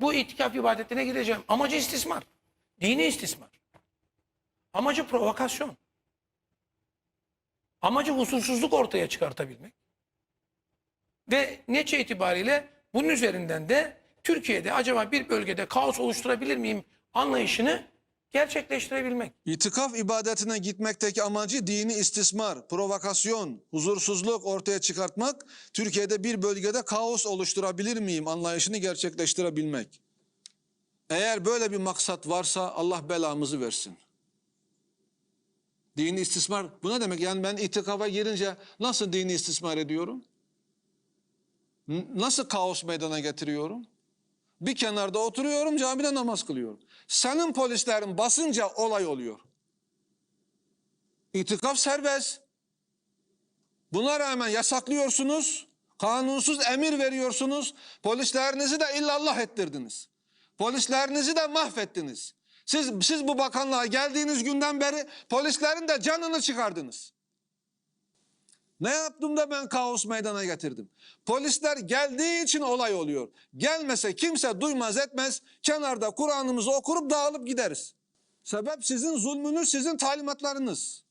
bu itikaf ibadetine gideceğim. Amacı istismar. Dini istismar. Amacı provokasyon. Amacı huzursuzluk ortaya çıkartabilmek. Ve neçe itibariyle bunun üzerinden de Türkiye'de acaba bir bölgede kaos oluşturabilir miyim anlayışını gerçekleştirebilmek. İtikaf ibadetine gitmekteki amacı dini istismar, provokasyon, huzursuzluk ortaya çıkartmak, Türkiye'de bir bölgede kaos oluşturabilir miyim anlayışını gerçekleştirebilmek. Eğer böyle bir maksat varsa Allah belamızı versin. Dini istismar bu ne demek? Yani ben itikafa girince nasıl dini istismar ediyorum? Nasıl kaos meydana getiriyorum? Bir kenarda oturuyorum, camide namaz kılıyorum. Senin polislerin basınca olay oluyor. İtikaf serbest. Buna rağmen yasaklıyorsunuz, kanunsuz emir veriyorsunuz, polislerinizi de illallah ettirdiniz. Polislerinizi de mahvettiniz. Siz, siz bu bakanlığa geldiğiniz günden beri polislerin de canını çıkardınız. Ne yaptım da ben kaos meydana getirdim? Polisler geldiği için olay oluyor. Gelmese kimse duymaz etmez. Kenarda Kur'an'ımızı okurup dağılıp gideriz. Sebep sizin zulmünüz, sizin talimatlarınız.